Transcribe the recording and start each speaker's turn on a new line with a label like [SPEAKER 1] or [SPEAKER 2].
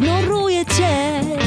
[SPEAKER 1] ignoruje cię.